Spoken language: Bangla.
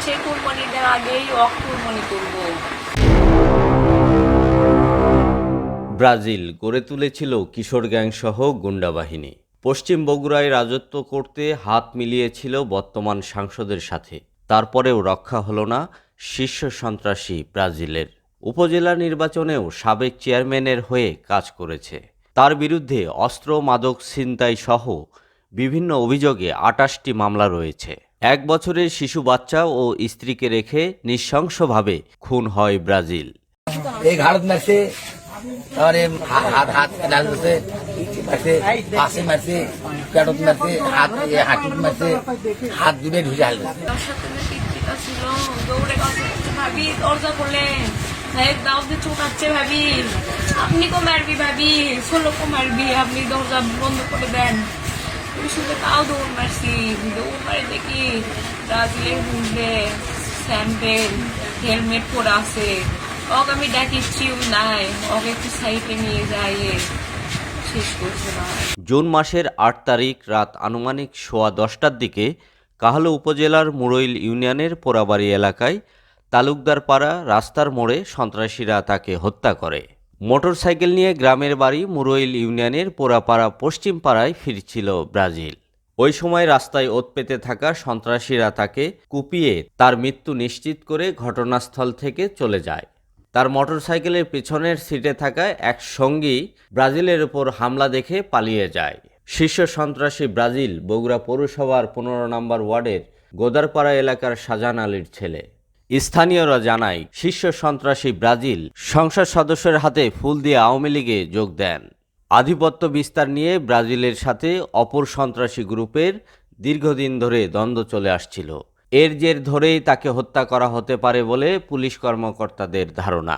বলছে কুরবানি দেওয়ার আগেই অক কুরবানি করব। ব্রাজিল গড়ে তুলেছিল কিশোর গ্যাংসহ গুন্ডা বাহিনী। পশ্চিম বগুড়ায় রাজত্ব করতে হাত মিলিয়েছিল বর্তমান সাংসদের সাথে। তারপরেও রক্ষা হলো না শীর্ষ সন্ত্রাসী ব্রাজিলের। উপজেলা নির্বাচনেও সাবেক চেয়ারম্যানের হয়ে কাজ করেছে। তার বিরুদ্ধে অস্ত্র, মাদক ছিনতাই সহ বিভিন্ন অভিযোগে আটাশটি মামলা রয়েছে। এক বছরের শিশু বাচ্চা ও স্ত্রীকে রেখে নৃশংসভাবে খুন হয় ব্রাজিল। এই ঘাড়ত মারছে তারপরে হাত হাত হাত মারছে মারছে পাশে মারছে পেটত মারছে হাত হাঁটুত মারছে দুটো ঢুকে হাল ভাবি দরজা করলেন দাও দিয়ে চোটাচ্ছে ভাবি আপনি কো মারবি ভাবি ষোলো কো মারবি আপনি দরজা বন্ধ করে দেন। শুধু তাও দৌড় মারছি দৌড় মারে দেখি ব্রাজিলের বুঝবে স্যাম্পেল হেলমেট পরে আছে, ওকে আমি ডাকিছিও নাই, ওকে একটু সাইডে নিয়ে যাই জুন মাসের আট তারিখ রাত আনুমানিক সোয়া দশটার দিকে কাহালু উপজেলার মুরইল ইউনিয়নের পোড়াবাড়ি এলাকায় তালুকদার পাড়া রাস্তার মোড়ে সন্ত্রাসীরা তাকে হত্যা করে। মোটরসাইকেল নিয়ে গ্রামের বাড়ি মুরইল ইউনিয়নের পোড়াপাড়া পশ্চিম পাড়ায় ফিরছিল ব্রাজিল। ওই সময় রাস্তায় ওত পেতে থাকা সন্ত্রাসীরা তাকে কুপিয়ে তার মৃত্যু নিশ্চিত করে ঘটনাস্থল থেকে চলে যায়। তার মোটরসাইকেলের পেছনের সিটে থাকা এক সঙ্গী ব্রাজিলের ওপর হামলা দেখে পালিয়ে যায়। শীর্ষ সন্ত্রাসী ব্রাজিল বগুড়া পৌরসভার পনেরো নম্বর ওয়ার্ডের গোদারপাড়া এলাকার শাহজাহান আলীর ছেলে। স্থানীয়রা জানায়, শীর্ষ সন্ত্রাসী ব্রাজিল সংসদ সদস্যের হাতে ফুল দিয়ে আওয়ামী লীগে যোগ দেন। আধিপত্য বিস্তার নিয়ে ব্রাজিলের সাথে অপর সন্ত্রাসী গ্রুপের দীর্ঘদিন ধরে দ্বন্দ্ব চলে আসছিল। এর জের ধরেই তাকে হত্যা করা হতে পারে বলে পুলিশ কর্মকর্তাদের ধারণা।